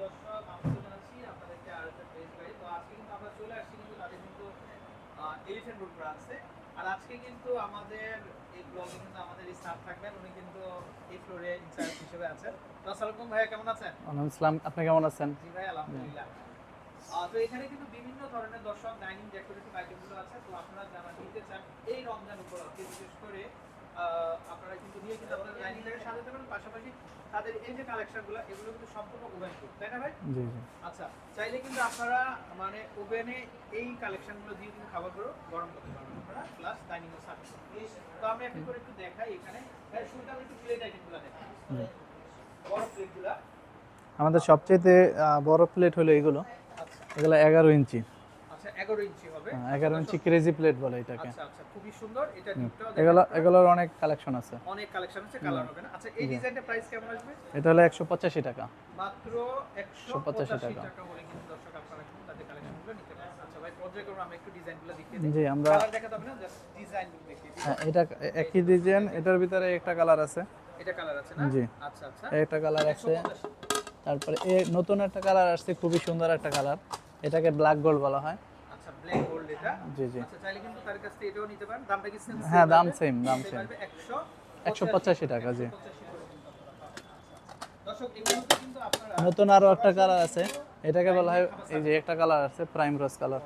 দর্শক আমন্ত্রণ জানাচ্ছি আপনাদেরকে আর একটা ফেস গাইড তো আজকে কিন্তু আমরা চলে আসছি কিন্তু তাদের কিন্তু এলিফ্যান্ট রোড ব্রাঞ্চে আর আজকে কিন্তু আমাদের এই ব্লগে কিন্তু আমাদের স্টাফ থাকবেন উনি কিন্তু এই ফ্লোরে ইনচার্জ হিসেবে আছেন তো আসসালামু ভাইয়া কেমন আছেন ওয়ালাইকুম আসসালাম আপনি কেমন আছেন? জি ভাই আলহামদুলিল্লাহ। তো এখানে কিন্তু বিভিন্ন ধরনের দর্শক ডাইনিং ডেকোরেটিভ আইটেমগুলো আছে তো আপনারা যারা নিতে চান এই রমজান উপলক্ষে বিশেষ করে আপনারা কিন্তু নিয়ে কিন্তু আপনারা ডাইনিংটাকে সাজাতে পারেন পাশাপাশি তাদের এই যে কালেকশনগুলো এগুলো কিন্তু সম্পূর্ণ ওভেন প্রুফ তাই না ভাই? জি জি। আচ্ছা চাইলে কিন্তু আপনারা মানে ওভেনে এই কালেকশনগুলো দিয়ে কিন্তু খাবারগুলো গরম করতে পারবেন আপনারা প্লাস ডাইনিং এর সাথে তো আমি একটু করে একটু দেখাই এখানে। ভাই শুরুতে আমি একটু প্লেট আইটেমগুলো দেখাই। বড় প্লেটগুলো আমাদের সবচেয়ে বড় প্লেট হলো এগুলো। আচ্ছা। এগুলো এগারো ইঞ্চি। আচ্ছা এগারো ইঞ্চি হবে। হ্যাঁ, এগারো ইঞ্চি ক্রেজি প্লেট বলে এটাকে। আচ্ছা আচ্ছা খুবই সুন্দর। এটা। ডিপটাও এগুলো এগুলোর অনেক কালেকশন আছে। অনেক কালেকশন আছে কালার হবে না। আচ্ছা এই। ডিজাইনটা প্রাইস কেমন আসবে? এটা হলো একশো পঁচাশি টাকা। মাত্র 185 185 টাকা। বলে কিন্তু দর্শক আপনারা কিন্তু তাদের কালেকশনগুলো নিতে পারেন। আচ্ছা ভাই পর্যায়ক্রমে একটু ডিজাইনগুলো দেখিয়ে দিই। জি আমরা কালার দেখাতে হবে না জাস্ট ডিজাইনগুলো দেখিয়ে দিই। হ্যাঁ, এটা একই ডিজাইন এটার ভিতরে একটা কালার আছে। এটা কালার আছে না? জি। আচ্ছা আচ্ছা। একটা কালার আছে। তারপরে নতুন একটা কালার আসছে খুবই সুন্দর একটা কালার এটাকে ব্ল্যাক গোল্ড বলা হয়। আচ্ছা ব্ল্যাক গোল্ড এটা? জি জি। আচ্ছা চাইলে কিন্তু তার কাছ থেকে এটাও নিতে পারেন। দামটা কি সেম হ্যাঁ দাম সেম দাম সেম 100 একশো পঁচাশি টাকা জি। দর্শক এগুলো কিন্তু আপনারা নতুন আরও একটা কালার আছে। এটাকে বলা হয় এই যে একটা কালার আছে প্রাইম রোজ কালার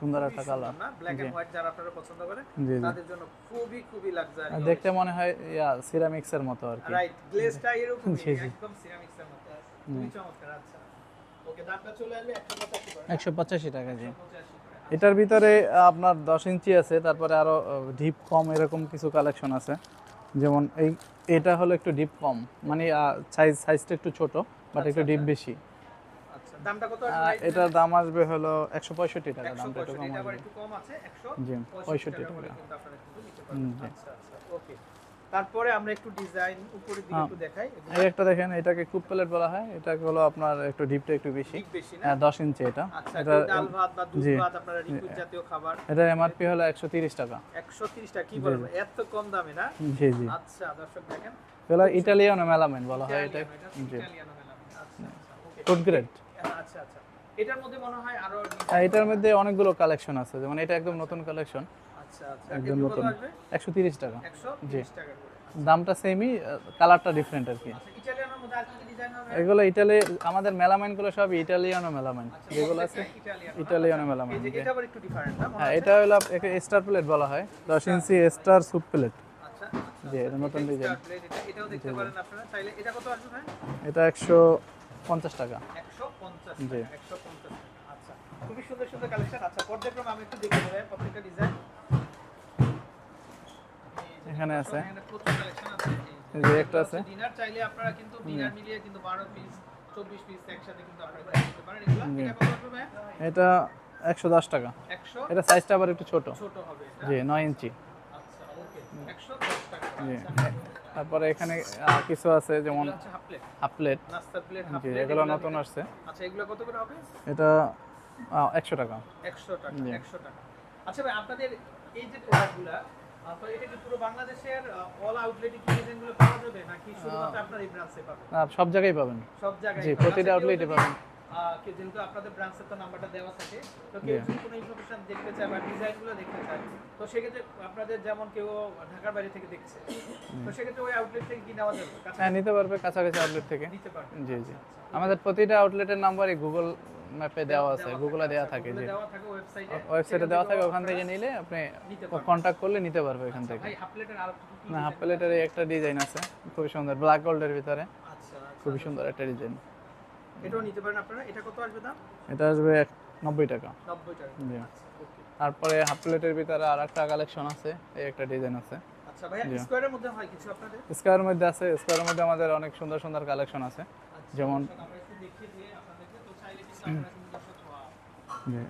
সুন্দর একটা সুন্দর colour। না ব্ল্যাক এন্ড হোয়াইট যারা আপনারা পছন্দ করেন জি জি। তাদের জন্য খুবই খুবই লাক্সারি দেখতে মনে হয় ইয়া সিরামিক্স এর মতো আর কি। রাইট গ্লেজটা এরকম জি, জি। একদম সিরামিক্সের মতো। খুবই চমৎকার আচ্ছা। একশো পঁচাশি টাকা জি। এটার ভিতরে আপনার দশ ইঞ্চি আছে তারপরে আরও ডিপ কম এরকম কিছু কালেকশন আছে। যেমন এই এটা হলো একটু ডিপ কম মানে সাইজ সাইজটা একটু ছোট বাট একটু ডিপ বেশি। আচ্ছা দামটা কত আহ, আসবে ভাই? এটার দাম আসবে হলো একশো পঁয়ষট্টি টাকা 165 দামটা একটু কম আসবে। আছে জি পঁয়ষট্টি টাকা জি। আচ্ছা আচ্ছা তারপরে আমরা একটু ডিজাইন উপরের দিকে হ্যাঁ। একটু দেখাই। এই একটা দেখেন এটাকে কুপ প্লেট বলা হয়। এটা হলো আপনার একটু ডিপটা একটু বেশি। হ্যাঁ দশ ইঞ্চি এটা। আচ্ছা এটা ডাল ভাত বা দুধ ভাত আপনারা লিকুইড জাতীয় খাবার। এটার এমআরপি হলো একশো তিরিশ টাকা। 130 টাকা কি বলব? এত কম দামে না? জি জি। আচ্ছা দর্শক দেখেন। এগুলো ইটালিয়ানো মেলামেন বলা হয় এটা। এটা জি। ইটালিয়ানো মেলানো। আচ্ছা আচ্ছা ওকে ফুড গ্রেড আচ্ছা আচ্ছা। এটার মধ্যে মনে হয় আরও হ্যাঁ, এটার মধ্যে অনেকগুলো কালেকশন আছে। যেমন এটা একদম নতুন কালেকশন আচ্ছা আচ্ছা। কত নতুন। একশো তিরিশ টাকা। 130 টাকা করে। দামটা সেমই কালারটা ডিফারেন্ট আর কি। আচ্ছা এগুলো ইটালি আমাদের মেলামাইনগুলো সব ইটালিয়ানো মেলামাইন। যেগুলো আছে ইটালিয়ানো। মেলামাইন হ্যাঁ এটা হলো স্টার প্লেট বলা হয়। দশ ইঞ্চি স্টার স্যুপ প্লেট জি এটা নতুন ডিজাইন এটা একশো পঞ্চাশ টাকা। জি। টাকা 150 খুবই সুন্দর সুন্দর কালেকশন আচ্ছা পর্যায়ক্রমে আমি একটু দেখে প্রত্যেকটা ডিজাইন এখানে আছে। এই যে একটা আছে। ডিনার চাইলে আপনারা কিন্তু ডিনার মিলিয়ে কিন্তু 12 পিস 24 পিস একসাথে কিন্তু আপনারা নিতে পারেন। এগুলো এটা কত ভাই এটা একশো দশ টাকা। 100 এটা সাইজটা আবার একটু ছোট। ছোট হবে জি নয় ইঞ্চি। আচ্ছা ওকে। 110 টাকা। জি। আচ্ছা। তারপরে এখানে কিছু আছে যেমন হাফ প্লেট হাফ প্লেট নাস্তার প্লেট হাফ প্লেট এগুলো নতুন আসছে। আচ্ছা এগুলো কত করে হবে? এটা একশো টাকা। 100 টাকা 100 টাকা। আচ্ছা ভাই আপনাদের এই যে প্রোডাক্টগুলো আউটলেটে সব জায়গায় পাবেন। সব জায়গায় জি, প্রতিটা আচ্ছা, outlet-এ যদি, পাবেন। যেহেতু আপনাদের ব্রাঞ্চের তো নাম্বারটা দেওয়া থাকে তো কেউ যদি কোনো ইনফরমেশন দেখতে চায় বা ডিজাইনগুলো দেখতে চায় তো সেক্ষেত্রে আপনাদের যেমন কেউ ঢাকার বাইরে থেকে দেখছে তো সেক্ষেত্রে ওই আউটলেট থেকে কি নেওয়া যাবে? হ্যাঁ নিতে পারবে কাছাকাছি আউটলেট থেকে। নিতে পারবে। জি জি। আমাদের প্রতিটা আউটলেটের নাম্বারই গুগল ম্যাপে দেওয়া আছে গুগলে দেওয়া থাকে যে ওয়েবসাইটে দেওয়া থাকে ওখান থেকে নিলে আপনি কন্ট্যাক্ট করলে নিতে পারবে এখান থেকে। ভাই না হাফ প্লেটের একটা ডিজাইন আছে খুবই সুন্দর ব্ল্যাক গোল্ডের ভিতরে। আচ্ছা আচ্ছা। খুবই সুন্দর একটা ডিজাইন এটাও নিতে পারেন আপনারা? এটা কত আসবে দাম? এটা আসবে এক নব্বই টাকা। নব্বই টাকা। জি। আচ্ছা তারপরে হাফ প্লেটের ভিতরে আর একটা কালেকশন আছে এই একটা ডিজাইন আছে। আচ্ছা ভাইয়া জি। স্কোয়ারের মধ্যে হয় কিছু আপনাদের? স্কোয়ারের মধ্যে আছে স্কোয়ারের মধ্যে আমাদের অনেক সুন্দর সুন্দর কালেকশন আছে। যেমন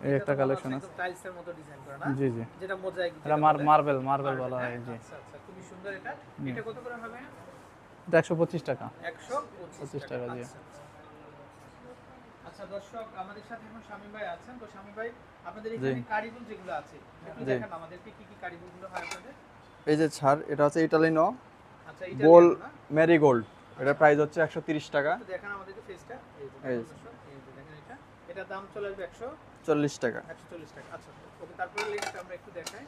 এই একটা কালেকশন আছে টাইলসের মতো ডিজাইন করা না? জি জি। যেটা মোজাইক এটা মার্বেল মার্বেল বলা। হয় জি। আচ্ছা আচ্ছা খুবই সুন্দর এটা। এটা কত করে হবে? এটা একশো পঁচিশ টাকা। 125 পঁচিশ টাকা, জি। আচ্ছা, আচ্ছা। আচ্ছা দর্শক আমাদের সাথে এখন শামীম ভাই আছেন। তো শামীম ভাই আপনাদের এখানে কারিগুল যেগুলো আছে একটু। দেখান আমাদেরকে কি কি কারিগুলগুলো হয় আপনাদের। এই যে ছাড় এটা হচ্ছে ইটালিনো আচ্ছা বোল ইটালিয়ান না? ম্যারিগোল্ড এটার প্রাইস হচ্ছে একশো তিরিশ টাকা। একটু দেখান আমাদেরকে ফেসটা এই যে এই। এই যে দেখেন এটা। এটার দাম চলে আসবে একশো চল্লিশ টাকা। একশো চল্লিশ টাকা। আচ্ছা ওকে তারপরে লেগেটা আমরা একটু দেখাই।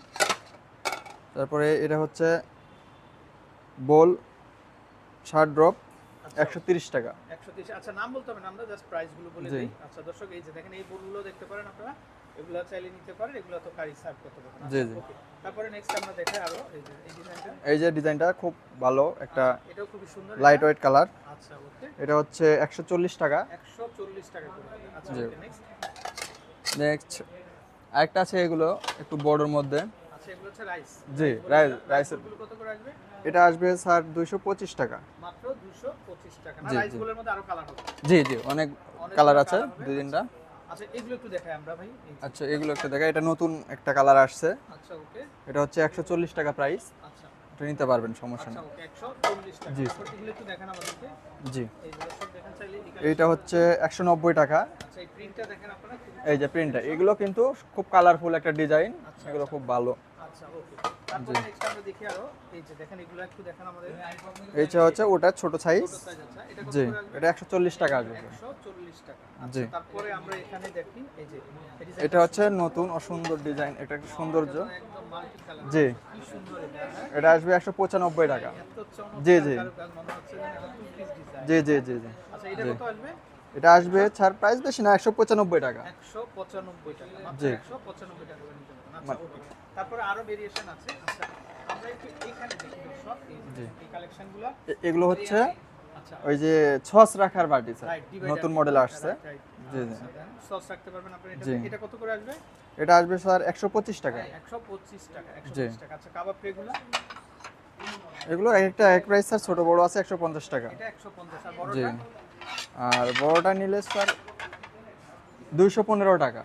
তারপরে এটা হচ্ছে বোল শার্ট ড্রপ একশো তিরিশ টাকা। একশো তিরিশ আচ্ছা নাম বলতে হবে না আমরা জাস্ট প্রাইসগুলো বলে। দিই। আচ্ছা দর্শক এই যে দেখেন এই বোলগুলো দেখতে পারেন আপনারা। এগুলো চাইলে নিতে পারেন এগুলো তো কারি সার্ভ করতে পারেন জি, আচ্ছা, জি। তারপরে নেক্সট আমরা দেখাই আরও এই যে এই ডিজাইনটা এই যে ডিজাইনটা খুব ভালো একটা এটাও খুবই সুন্দর লাইট ওয়েট কালার আচ্ছা ওকে এটা হচ্ছে একশো চল্লিশ টাকা। একশো চল্লিশ টাকা করে আচ্ছা ওকে নেক্সট নেক্সট আরেকটা আছে এগুলো একটু বড়োর মধ্যে। আচ্ছা এগুলো হচ্ছে রাইস জি রাইস রাইসের এগুলো কত করে আসবে? এটা আসবে স্যার দুইশো পঁচিশ টাকা। মাত্র দুশো পঁচিশ টাকা। না জি, জি। রাইসগুলোর মধ্যে আরও কালার হবে। জি জি অনেক কালার আছে। দুই তিনটা আচ্ছা এগুলো একটু দেখাই আমরা ভাই। আচ্ছা এগুলো একটা দেখা এটা নতুন একটা কালার আসছে। আচ্ছা ওকে। এটা হচ্ছে একশো চল্লিশ টাকা প্রাইস আচ্ছা। এটা নিতে পারবেন সমস্যা আচ্ছা ওকে টাকা। জি। এগুলো একটু দেখান আমাদেরকে। চাইলে হচ্ছে টাকা। আচ্ছা এই প্রিন্টটা দেখেন আপনারা। খুব- এই যে প্রিন্টটা এগুলো কিন্তু খুব কালারফুল একটা ডিজাইন এগুলো খুব ভালো। আচ্ছা ওকে তারপরে নেক্সট আমরা দেখি আরও। এই যে দেখেন এগুলো একটু দেখেন আমাদের। এইটা হচ্ছে ওটা ছোট সাইজ এটা কত জি এটা একশো চল্লিশ টাকা আসবে। 140 টাকা। জি। আচ্ছা তারপরে আমরা এখানে দেখি এই যে এটা হচ্ছে নতুন ও সুন্দর ডিজাইন এটা একটা সৌন্দর্য। জি। এটা হ্যাঁ? আসবে একশো পঁচানব্বই টাকা। জি, জি। এটা। জি জি জি জি। আচ্ছা এটা কত আসবে? এটা আসবে ছাড় প্রাইস বেশি না একশো পঁচানব্বই টাকা। 195 টাকা। মাত্র জি। 195 টাকা আচ্ছা তারপরে আরও ভেরিয়েশন আছে। আচ্ছা আমরা একটু এখানে দেখি দর্শক এই কালেকশনগুলো এগুলো হচ্ছে আচ্ছা। ওই যে ছস রাখার বাটি স্যার। নতুন মডেল আসছে। জি, জি। সস রাখতে পারবেন আপনি এটা এটা কত করে আসবে? এটা আসবে স্যার একশো পঁচিশ টাকা। 125 টাকা 125 টাকা। আচ্ছা কাবাব এগুলো একটা এক প্রাইস স্যার ছোট বড় আছে একশো পঞ্চাশ টাকা। এটা 150 আর জি। বড়টা? আর বড়টা নিলে স্যার দুইশো পনেরো টাকা।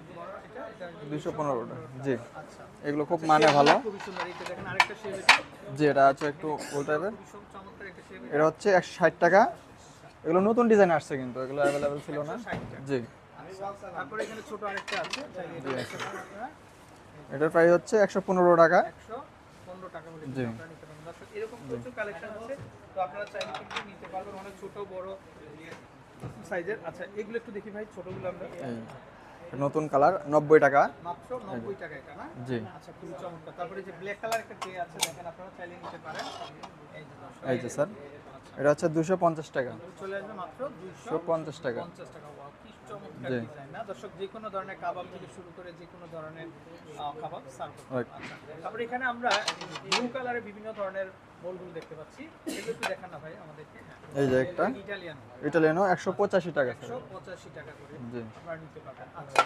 বড় এটা এটা পনেরো টাকা জি। আচ্ছা। এগুলো খুব মানে ভালো। জি এটা আছে একটু এটা হচ্ছে একশো ষাট টাকা। এগুলো নতুন ডিজাইন আসছে কিন্তু এগুলো অ্যাভেলেবেল ছিল না। জি। আচ্ছা, তারপরে এখানে ছোট আরেকটা আছে। এটার প্রাইস হচ্ছে একশো পনেরো টাকা। টাকা জি। কিন্তু আপনারা নিতে পারবেন। দর্শক এরকম প্রচুর কালেকশন আছে। তো আপনারা চাইলে কিন্তু নিতে পারবেন। অনেক ছোট বড় সাইজের আচ্ছা এগুলো একটু দেখি ভাই ছোটগুলো আমরা। নতুন কালার নব্বই টাকা। মাত্র 90 টাকা এটা না? জি। আচ্ছা খুবই চমৎকার। তারপরে যে ব্ল্যাক কালার একটা ট্রে আছে দেখেন আপনারা চাইলে নিতে পারেন। এই যে স্যার। এটা হচ্ছে দুশো পঞ্চাশ টাকা। চলে আসবে মাত্র 250 দুশো পঞ্চাশ টাকা। পঞ্চাশ টাকা। জি। দর্শক যে কোনো ধরনের কাবাব থেকে শুরু করে যে কোনো ধরনের কাবাব সার্ভ তারপরে এখানে আমরা ব্লু কালারের বিভিন্ন ধরনের বোলগুলো দেখতে পাচ্ছি। এগুলো একটু দেখান না ভাই আমাদেরকে। এই যে একটা। ইটালিয়ান ইটালিয়ানো টাকা করে। জি। আপনারা নিতে পারবেন। আচ্ছা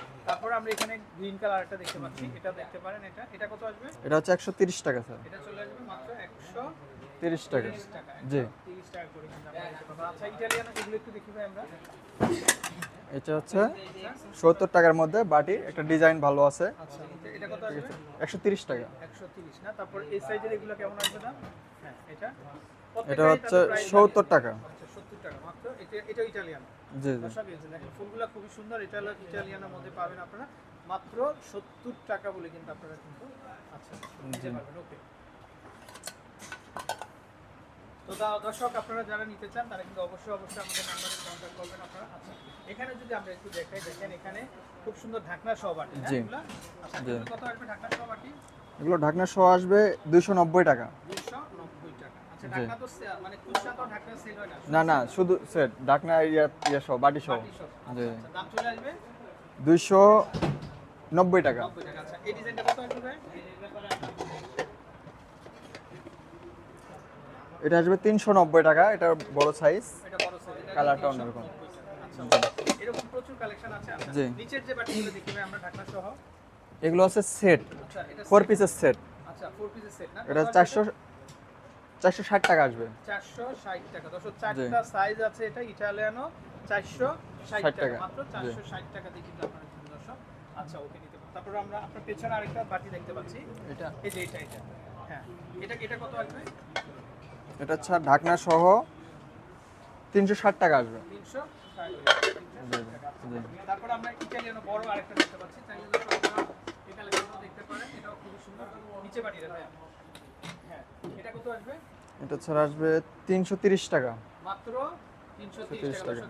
আমরা এখানে গ্রিন কালার একটা দেখতে পাচ্ছি। এটা দেখতে পারেন এটা। এটা কত আসবে? এটা হচ্ছে একশো তিরিশ টাকা স্যার। এটা চলে আসবে মাত্র একশো তিরিশ টাকা। জি। আচ্ছা আমরা। এটা হচ্ছে সত্তর টাকার মধ্যে বাটি একটা ডিজাইন ভালো আছে। আচ্ছা একশো তিরিশ টাকা। একশো তিরিশ না? তারপর এই সাইজের এগুলো কেমন আসবে দাম? হ্যাঁ এটা। এটা হচ্ছে সত্তর টাকা। আচ্ছা সত্তর টাকা মাত্র। এটা এটা ইটালিয়ান। জি জি। ফুলগুলো খুবই সুন্দর। এটা ইটালিয়ানের মধ্যে পাবেন আপনারা। মাত্র সত্তর টাকা বলে কিন্তু আপনারা কিন্তু আচ্ছা ওকে। তো দর্শক আপনারা যারা নিতে চান তারা কিন্তু অবশ্যই অবশ্যই আমাদের নাম্বারে কন্ট্যাক্ট করবেন আপনারা। আচ্ছা এখানে যদি আমরা একটু দেখাই দেখেন এখানে খুব সুন্দর ঢাকনা সহ বাটি হ্যাঁ? আচ্ছা কত আসবে ঢাকনা সহ বাটি? এগুলো ঢাকনা সহ আসবে দুইশো নব্বই টাকা। দুইশো নব্বই টাকা। আচ্ছা ঢাকনা তো মানে খুচরা তো ঢাকনা সেল হয় না? না না শুধু সেট ঢাকনা ইয়ে ইয়ে সহ বাটি সহ। আচ্ছা, জি। আচ্ছা, দাম চলে আসবে? দুইশো নব্বই টাকা। আচ্ছা এই ডিজাইনটা কত আসবে ভাই? এটা আসবে তিনশো নব্বই টাকা এটা বড় সাইজ কালারটা 390 অন্যরকম। টাকা। আচ্ছা, এরকম প্রচুর কালেকশন আছে আচ্ছা, জি। নিচের যে বাটিগুলো দেখি আমরা ঢাকনা সহ। এগুলো হচ্ছে সেট আচ্ছা ফোর পিসের সেট আচ্ছা ফোর পিসের সেট না? এটা চারশো চারশো ষাট টাকা আসবে। চারশো ষাট টাকা। দর্শক চারটা সাইজ আছে এটা ইটালিয়ানো চারশো ষাট টাকা। টাকা। মাত্র চারশো ষাট টাকা দিয়ে কিন্তু আপনারা কিনতে দর্শক আচ্ছা ওকে নিতে পারেন তারপরে আমরা আপনার পেছনে আরেকটা বাটি দেখতে পাচ্ছি। এটা। এই যে এটা এটা। হ্যাঁ। এটা এটা কত আসবে? এটা হচ্ছে ঢাকনা সহ তিনশো ষাট টাকা আসবে। হ্যাঁ। এটা কত আসবে? এটা ছাড়া আসবে তিনশো তিরিশ টাকা। মাত্র টাকা।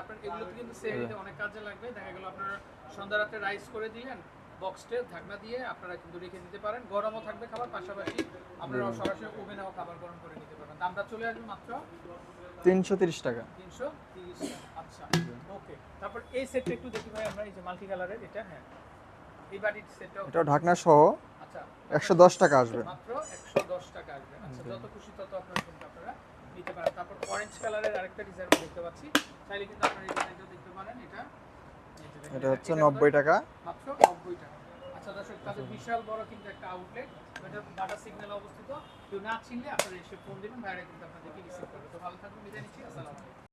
আপনার এগুলো কিন্তু সেভিতে অনেক কাজে লাগবে। দেখা গেল আপনারা সন্ধ্যা রাতে রাইস করে দিলেন। বক্সটে ঢাকনা দিয়ে আপনারা কিন্তু রেখে দিতে পারেন। গরমও থাকবে খাবার পাশাপাশি আপনারা সরাসরি ওভেনেও খাবার গরম করে নিতে পারবেন। দামটা চলে আসবে মাত্র তিনশো তিরিশ টাকা। তিনশো তিরিশ আচ্ছা ওকে তারপর এই সেটটা একটু দেখি ভাই আমরা এই যে মাল্টি কালারের এটা হ্যাঁ। এই বাটির সেটটা এটা ঢাকনা সহ আচ্ছা। একশো দশ টাকা আসবে। মাত্র একশো দশ টাকা আসবে। আচ্ছা যত খুশি তত আপনারা কিন্তু আপনারা নিতে পারেন। তারপর অরেঞ্জ কালারের আরেকটা ডিজাইন দেখতে পাচ্ছি। চাইলে কিন্তু আপনারা এই ডিজাইনটা দেখতে পারেন। এটা এটা হচ্ছে এটা নব্বই কত? টাকা। মাত্র নব্বই টাকা। আচ্ছা দর্শক, তাদের বিশাল বড় কিন্তু একটা আউটলেট এটা ডাটা সিগন্যাল অবস্থিত। কেউ না চিনলে আপনারা এসে ফোন দিবেন ভাইরা কিন্তু আপনাদেরকে রিসিভ করবে। তো ভালো থাকবেন, বিদায় নিচ্ছি, আসসালামু আলাইকুম।